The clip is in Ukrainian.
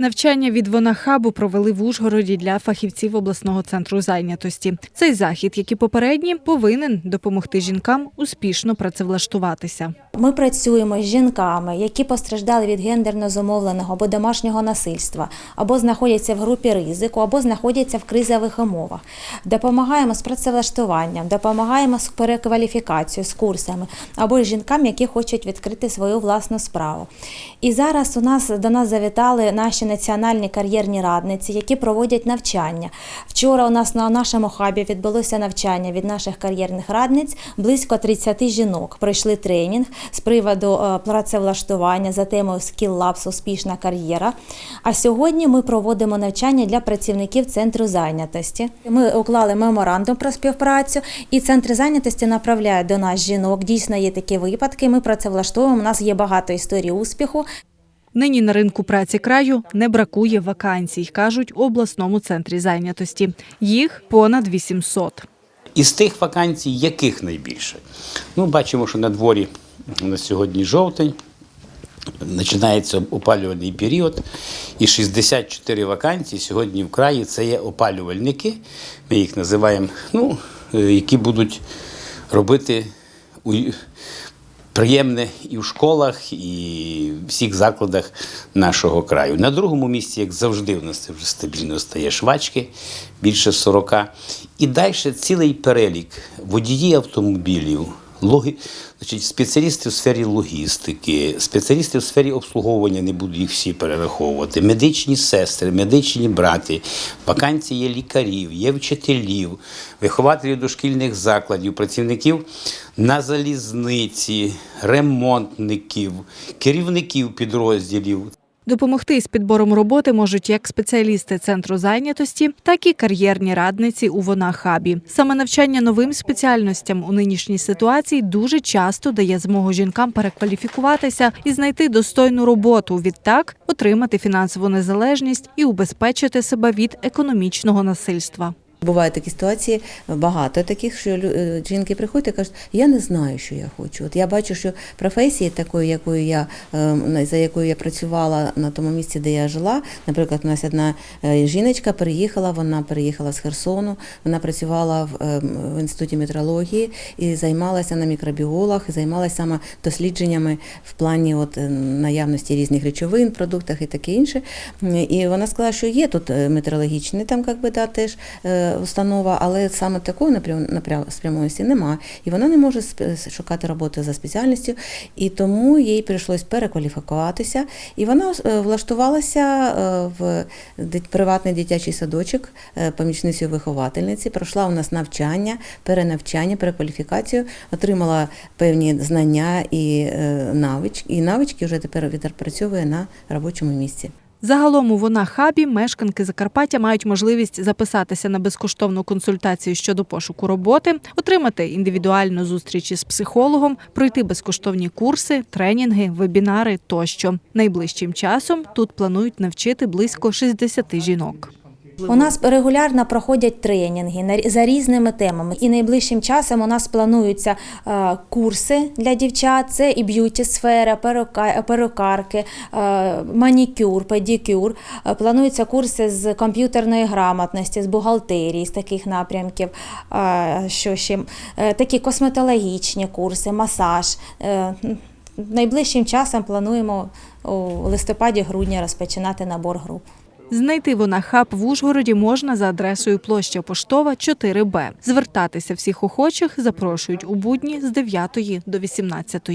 Навчання від Вонахабу провели в Ужгороді для фахівців обласного центру зайнятості. Цей захід, як і попередні, повинен допомогти жінкам успішно працевлаштуватися. Ми працюємо з жінками, які постраждали від гендерно зумовленого або домашнього насильства, або знаходяться в групі ризику, або знаходяться в кризових умовах. Допомагаємо з працевлаштуванням, допомагаємо з перекваліфікацією, з курсами, або з жінкам, які хочуть відкрити свою власну справу. І зараз у нас до нас завітали наші національні кар'єрні радниці, які проводять навчання. Вчора у нас на нашому хабі відбулося навчання від наших кар'єрних радниць. Близько 30 жінок пройшли тренінг з приводу е, працевлаштування за темою Skill Labs успішна кар'єра. А сьогодні ми проводимо навчання для працівників центру зайнятості. Ми уклали меморандум про співпрацю, і центри зайнятості направляють до нас жінок. Дійсно є такі випадки. Ми працевлаштовуємо. У нас є багато історій успіху. Нині на ринку праці краю не бракує вакансій, кажуть у обласному центрі зайнятості. Їх понад 800. Із тих вакансій, яких найбільше? Ну, бачимо, що на дворі на сьогодні жовтень, починається опалювальний період, і 64 вакансії сьогодні в краї це є опалювальники. Ми їх називаємо, ну, е, які будуть робити приємне і в школах, і в всіх закладах нашого краю. На другому місці, як завжди, у нас це вже стабільно стає швачки, більше 40. І далі цілий перелік водії автомобілів. Логі... Значить, спеціалісти в сфері логістики, спеціалісти в сфері обслуговування, не буду їх всі перераховувати, медичні сестри, медичні брати, вакансії є лікарів, є вчителів, вихователів дошкільних закладів, працівників на залізниці, ремонтників, керівників підрозділів. Допомогти з підбором роботи можуть як спеціалісти центру зайнятості, так і кар'єрні радниці у Вонахабі. Саме навчання новим спеціальностям у нинішній ситуації дуже часто дає змогу жінкам перекваліфікуватися і знайти достойну роботу. Відтак отримати фінансову незалежність і убезпечити себе від економічного насильства. Бувають такі ситуації, багато таких, що е, жінки приходять і кажуть, я не знаю, що я хочу. От я бачу, що професії такої, якою я е, на- за якою я працювала на тому місці, де я жила. Наприклад, у нас одна е, жіночка переїхала, вона переїхала з Херсону, вона працювала в, е, в інституті метрології і займалася на мікробіолах, і займалася саме дослідженнями в плані от е, наявності різних речовин, продуктах і таке інше. І вона сказала, що є тут метеорологічний там, як би да, теж установа, але саме такої спрямованості немає. І вона не може шукати роботу за спеціальністю, і тому їй прийшлось перекваліфікуватися. І вона е, влаштувалася е, в приватний дитячий садочок е, помічницею виховательниці, пройшла у нас навчання, перенавчання, перекваліфікацію, отримала певні знання і навички, і навички вже тепер відпрацьовує на робочому місці. Загалом у вона хабі мешканки Закарпаття мають можливість записатися на безкоштовну консультацію щодо пошуку роботи, отримати індивідуальну зустріч із психологом, пройти безкоштовні курси, тренінги, вебінари тощо. Найближчим часом тут планують навчити близько 60 жінок. У нас регулярно проходять тренінги за різними темами. І найближчим часом у нас плануються е, курси для дівчат. Це і б'юті сфера, перука- перукарки, е, манікюр, педикюр. Е, Плануються курси з комп'ютерної грамотності, з бухгалтерії, з таких напрямків. Що ще? Такі косметологічні курси, масаж. Найближчим часом плануємо у листопаді-грудні розпочинати набор груп. Знайти вона хаб в Ужгороді можна за адресою площа Поштова 4Б. Звертатися всіх охочих запрошують у будні з 9 до 18.